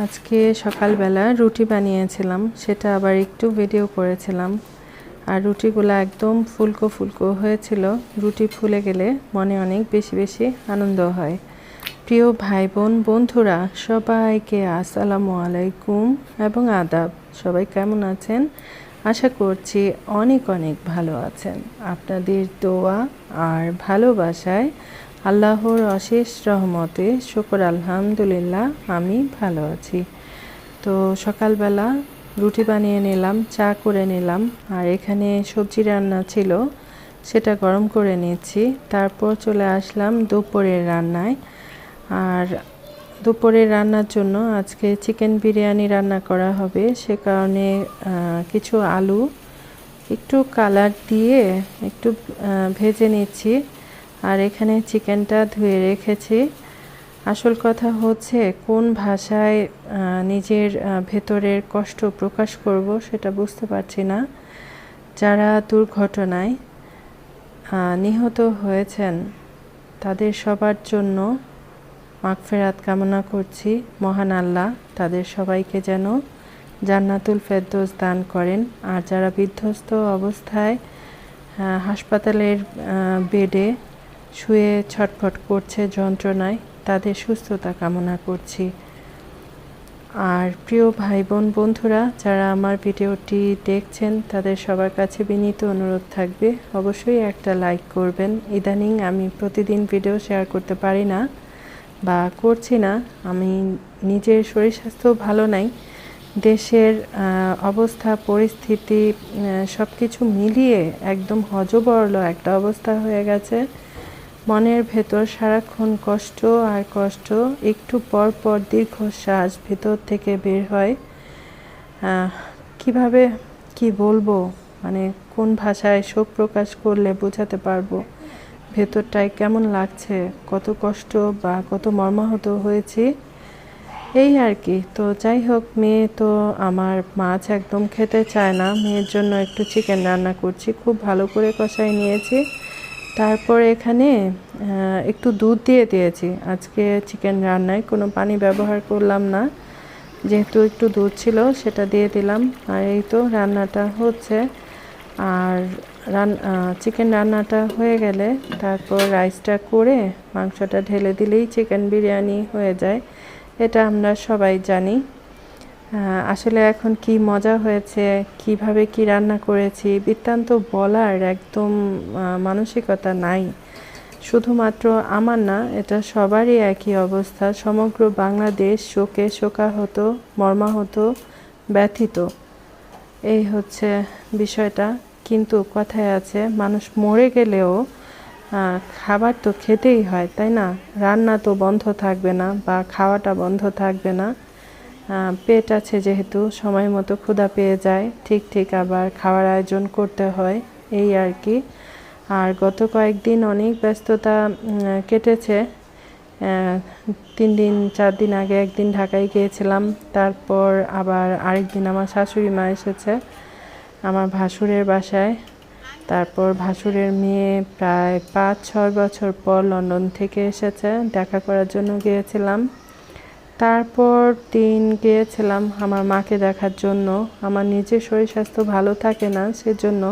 আজকে সকালবেলা রুটি বানিয়েছিলাম, সেটা আবার একটু ভিডিও করেছিলাম। আর রুটিগুলো একদম ফুলকো ফুলকো হয়েছিল। রুটি ফুলে গেলে মনে অনেক বেশি বেশি আনন্দ হয়। প্রিয় ভাই বোন বন্ধুরা, সবাইকে আসসালামু আলাইকুম এবং আদাব। সবাই কেমন আছেন? আশা করছি অনেক অনেক ভালো আছেন। আপনাদের দোয়া আর ভালোবাসায় আল্লাহর অশেষ রহমতে শুকর আলহামদুলিল্লাহ, আমি ভালো আছি। তো সকালবেলা রুটি বানিয়ে নিলাম, চা করে নিলাম, আর এখানে সবজি রান্না ছিল, সেটা গরম করে নিচ্ছি। তারপর চলে আসলাম দুপুরের রান্নায়। আর দুপুরের রান্নার জন্য আজকে চিকেন বিরিয়ানি রান্না করা হবে, সে কারণে কিছু আলু, একটু কালার দিয়ে একটু ভেজে নিচ্ছি। আর এখানে চিকেনটা ধুয়ে রেখেছি। আসল কথা হচ্ছে কোন ভাষায় নিজের ভেতরের কষ্ট প্রকাশ করব সেটা বুঝতে পারছি না। যারা দুর্ঘটনায় নিহত হয়েছেন, তাদের সবার জন্য মাগফেরাত কামনা করছি। মহান আল্লাহ তাদের সবাইকে যেন জান্নাতুল ফেরদৌস দান করেন। আর যারা বিধ্বস্ত অবস্থায় হাসপাতালের বেডে শুয়ে ছটফট করছে যন্ত্রণায়, তাদের সুস্থতা কামনা করছি। আর প্রিয় ভাই বোন বন্ধুরা, যারা আমার ভিডিওটি দেখছেন, তাদের সবার কাছে বিনীত অনুরোধ থাকবে, অবশ্যই একটা লাইক করবেন। ইদানিং আমি প্রতিদিন ভিডিও শেয়ার করতে পারি না বা করছি না। আমি নিজের শরীর স্বাস্থ্য ভালো নাই, দেশের অবস্থা, পরিস্থিতি সব কিছু মিলিয়ে একদম হজবরল একটা অবস্থা হয়ে গেছে। মনের ভেতর সারাক্ষণ কষ্ট আর কষ্ট, একটু পর পর দীর্ঘশ্বাস ভেতর থেকে বের হয়। কীভাবে কি বলব? মানে কোন ভাষায় শোক প্রকাশ করলে বোঝাতে পারব? ভেতরটায় কেমন লাগছে? কত কষ্ট বা কত মর্মাহত হয়েছি? এই আর কি। তো যাই হোক, মেয়ে তো আমার মাছ একদম খেতে চায় না। মেয়ের জন্য একটু চিকেন রান্না করছি। খুব ভালো করে কষাই নিয়েছি। তারপর এখানে একটু দুধ দিয়ে দিয়েছি। আজকে চিকেন রান্নায় কোনো পানি ব্যবহার করলাম না। যেহেতু একটু দুধ ছিল, সেটা দিয়ে দিলাম। আর এই তো রান্নাটা হচ্ছে। আর রান চিকেন রান্নাটা হয়ে গেলে তারপর রাইসটা করে মাংসটা ঢেলে দিলেই চিকেন বিরিয়ানি হয়ে যায়। এটা আমরা সবাই জানি। আসলে এখন কি মজা হয়েছে, কীভাবে কি রান্না করেছি, বৃত্তান্ত বলার একদম মানসিকতা নাই। শুধুমাত্র আমার না, এটা সবারই একই অবস্থা। সমগ্র বাংলাদেশ শোকে শোকাহত, মর্মাহত, ব্যথিত। এই হচ্ছে বিষয়টা। কিন্তু কথায় আছে, মানুষ মরে গেলেও খাবার তো খেতেই হয়, তাই না? রান্না তো বন্ধ থাকবে না বা খাওয়াটা বন্ধ থাকবে না। পেট আছে যেহেতু, সময় মতো ক্ষুধা পেয়ে যায়, ঠিক ঠিক আবার খাওয়ার আয়োজন করতে হয়, এই আর কি। আর গত কয়েকদিন অনেক ব্যস্ততা কেটেছে। তিন দিন, চার দিন আগে একদিন ঢাকায় গিয়েছিলাম, তারপর আবার আরেক দিন আমার শাশুড়ি মা এসেছে, আমার ভাসুরের বাসায়। তারপর ভাসুরের মেয়ে প্রায় পাঁচ, ছয় বছর পর লন্ডন থেকে এসেছে, দেখা করার জন্য গিয়েছিলাম। তারপর দিন গিয়েছিলাম আমার মাকে দেখার জন্য। আমার নিজের শরীর স্বাস্থ্য ভালো থাকে না, সেজন্য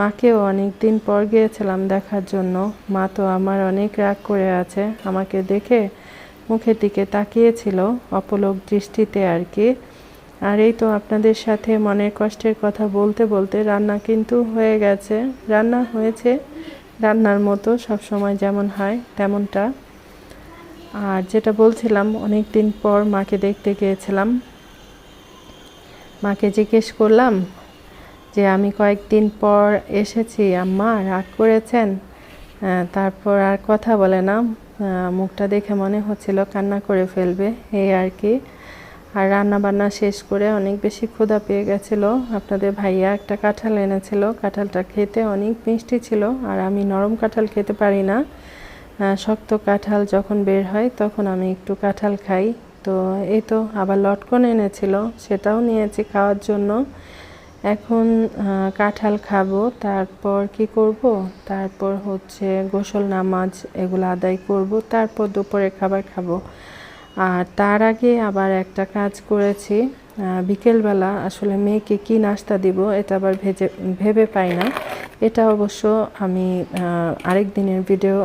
মাকেও অনেক দিন পর গিয়েছিলাম দেখার জন্য। মা তো আমার অনেক রাগ করে আছে, আমাকে দেখে মুখের দিকে তাকিয়েছিল অপলক দৃষ্টিতে আর কি। আর এই তো আপনাদের সাথে মনের কষ্টের কথা বলতে বলতে রান্না কিন্তু হয়ে গেছে, রান্না হয়েছে, রান্নার মতো সব সময় যেমন হয় তেমনটা। আর যেটা বলছিলাম অনেক দিন পর মাকে দেখতে গিয়েছিলাম। মাকে জিজ্ঞেস করলাম যে, আমি কয়েকদিন পর এসেছি, আম্মা রাগ করেছেন? তারপর আর কথা বলে না। মুখটা দেখে মনে হচ্ছিল কান্না করে ফেলবে, এই আর কি। আর রান্না বান্না শেষ করে অনেক বেশি ক্ষুধা পেয়ে গেছিল। আপনাদের ভাইয়া একটা কাঁঠাল এনেছিল। কাঁঠালটা খেতে অনেক মিষ্টি ছিল, আর আমি নরম কাঁঠাল খেতে পারি না। শক্ত কাঁঠাল যখন বের হয়, তখন আমি একটু কাঁঠাল খাই। তো এই তো আবার লটকন এনেছিল, সেটাও নিয়েছি খাওয়ার জন্য। এখন কাঁঠাল খাব, তারপর কি করব? তারপর হচ্ছে গোসল, নামাজ এগুলো আদায় করব, তারপর দুপুরে খাবার খাব। আর তার আগে আবার একটা কাজ করেছি বিকেলবেলা আসলে মেয়েকে কি নাস্তা দিব, এটা আবার ভেজে ভেবে পাই না। এটা অবশ্য আমি আরেক দিনের ভিডিও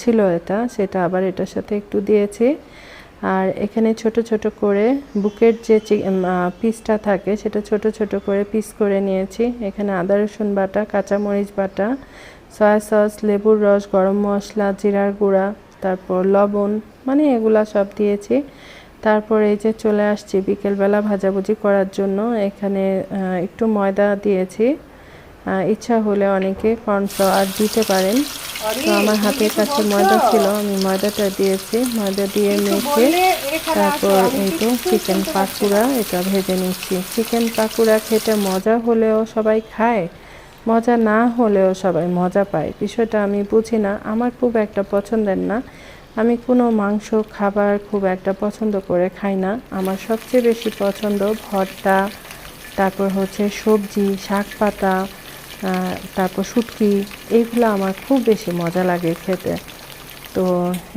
ছিল এটা, সেটা আবার এটার সাথে একটু দিয়েছি। আর এখানে ছোট ছোট করে বুকের যে পিসটা থাকে, সেটা ছোট ছোট করে পিস করে নিয়েছি। এখানে আদা, রসুন বাটা, কাঁচামরিচ বাটা সয়া সস লেবুর রস, গরম মশলা, জিরার গুঁড়া, তারপর লবণ মানে এগুলা সব দিয়েছি। তারপর এই যে চলে আসছি বিকেলবেলা ভাজাভুজি করার জন্য, এখানে একটু ময়দা দিয়েছি। ইচ্ছা হলে অনেকে কর্নফ্লাওয়ার দিতে পারেন। তো আমার হাতের কাছে ময়দা ছিল আমি ময়দাটা দিয়েছি। ময়দা দিয়ে মেখে তারপর এই তো চিকেন পাকুড়া এটা ভেজে নিচ্ছি। চিকেন পাকুড়া খেতে মজা হলেও সবাই খায় মজা না হলেও সবাই মজা পায়। বিষয়টা আমি বুঝি না আমার খুব একটা পছন্দের না। আমি কোনো মাংস খাবার খুব একটা পছন্দ করে খাই না। আমার সবচেয়ে বেশি পছন্দ ভর্তা তারপর হচ্ছে সবজি শাক পাতা তারপর শুটকি এইগুলো আমার খুব বেশি মজা লাগে খেতে। তো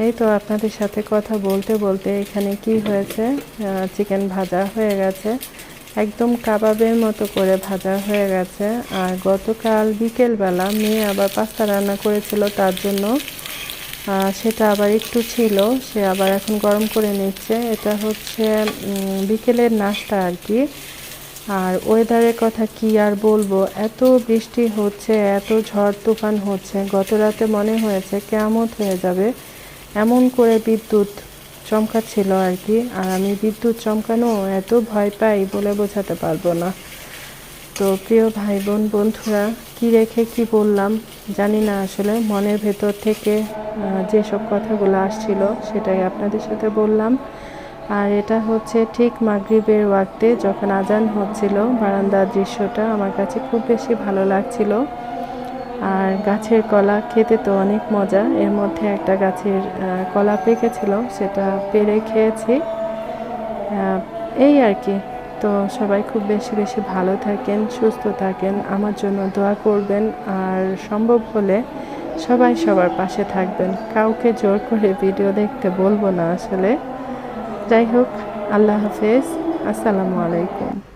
এই তো আপনাদের সাথে কথা বলতে বলতে এখানে কি হয়েছে? চিকেন ভাজা হয়ে গেছে। একদম কাবাবের মতো করে ভাজা হয়ে গেছে। আর গতকাল বিকেলবেলা মেয়ে আবার পাস্তা রান্না করেছিল তার জন্য। সেটা আবার একটু ছিল, সে আবার এখন গরম করে নিচ্ছে। এটা হচ্ছে বিকেলের নাস্তা আর কি। আর ওয়েদারের কথা কি আর বলব? এত বৃষ্টি হচ্ছে, এত ঝড় তুফান হচ্ছে। গত রাতে মনে হয়েছে কেমত হয়ে যাবে। এমন করে বিদ্যুৎ চমকাচ্ছিল আর কি। আর আমি বিদ্যুৎ চমকানো এত ভয় পাই বলে বোঝাতে পারব না। তো প্রিয় ভাই বোন বন্ধুরা, কি রেখে কি বললাম জানি না আসলে। মনের ভেতর থেকে যেসব কথাগুলো আসছিল সেটাই আপনাদের সাথে বললাম। আর এটা হচ্ছে ঠিক মাগরিবের ওয়াক্তে যখন আজান হচ্ছিল, বারান্দার দৃশ্যটা আমার কাছে খুব বেশি ভালো লাগছিল। আর গাছের কলা খেতে তো অনেক মজা। এর মধ্যে একটা গাছের কলা পেকেছিল, সেটা পেরে খেয়েছি। এই আর কি। তো সবাই খুব বেশি বেশি ভালো থাকেন, সুস্থ থাকেন। আমার জন্য দোয়া করবেন। আর সম্ভব হলে সবাই সবার পাশে থাকবেন। কাউকে জোর করে ভিডিও দেখতে বলব না আসলে। যাই হোক আল্লাহ হাফেজ। আসসালামু আলাইকুম।